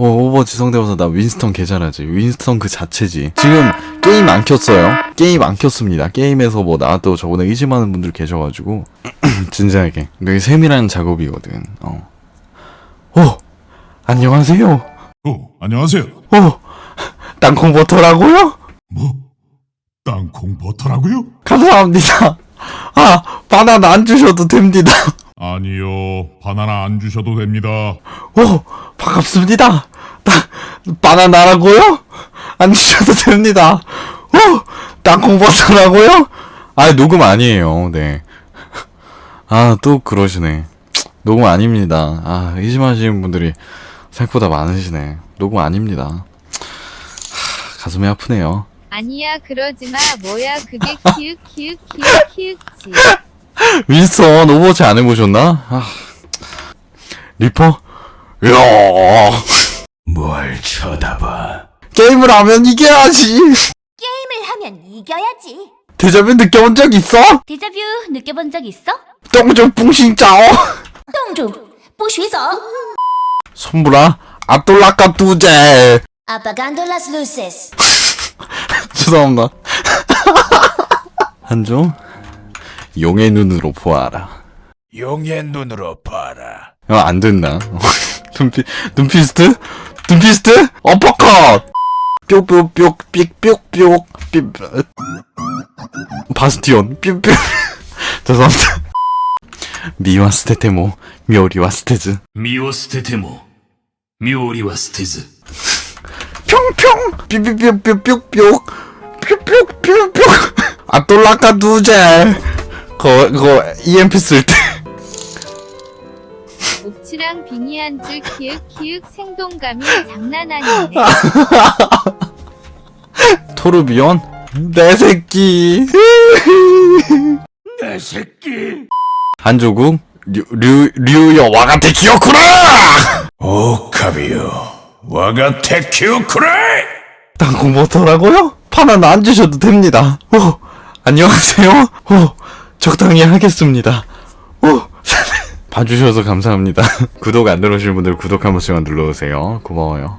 어, 오버워치 성대모사 나 윈스턴 개 잘하지. 윈스턴 그 자체지. 지금 게임 안 켰어요. 게임 안 켰습니다. 게임에서 뭐 나도 저번에 의심하는 분들 계셔가지고 진지하게 되게 세밀한 작업이거든. 어. 오 안녕하세요. 오, 안녕하세요. 오 땅콩 버터라고요? 뭐? 땅콩 버터라고요? 감사합니다. 아 바나나 안 주셔도 됩니다. 아니요, 바나나 안 주셔도 됩니다. 오 반갑습니다. 따, 바나나라고요? 안 주셔도 됩니다. 오 땅콩 버터라고요? 아 녹음 아니에요. 네. 아 또 그러시네. 녹음 아닙니다. 아 의심하시는 분들이 생각보다 많으시네. 녹음 아닙니다. 하, 가슴이 아프네요. 아니야 그러지마 뭐야 그게 키읔 키읔 키읔 키읔지 윈스턴 오버워치 안 해보셨나? 아. 리퍼? 야. 뭘 쳐다봐. 게임을 하면 이겨야지. 게임을 하면 이겨야지. 대자뷰 느껴본 적 있어? 데자뷰 느껴본 적 있어? 똥좀 뿡신짜오. 똥주 보시죠. 손보라 아돌라까 두제. 아빠간돌라스 루세스. 죄송합니다. 한종 용의 눈으로 보아라. 용의 눈으로 봐라. 어, 안 됐나? 눈피, 눈피스트? 눈피스트? 어퍼컷! 뿅뿅뿅, 삑뿅뿅, 삑, 바스티온, 뿅뿅. 죄송합니다. 미와 스테테모, 묘리와 스테즈. 身を捨てても、妙理は捨てず。 평평! 뿅뿅뿅뿅뿅뿅! 뿅뿅뿅뿅! 아돌라카 두제! 그거, 그거, EMP 쓸 때. 옥치랑 비니 한줄 키읔 키읔 생동감이 장난 아닌데 토르비온? 내 새끼. 내 새끼. 한조국? 류, 류, 류여 와가테 기어쿠라! 오카비요. 와가 테 키오쿠라이. 땅콩 버터라고요? 파는 안 주셔도 됩니다. 오, 안녕하세요. 오, 적당히 하겠습니다. 오, 봐주셔서 감사합니다. 구독 안 누르실 분들 구독 한 번씩만 눌러주세요. 고마워요.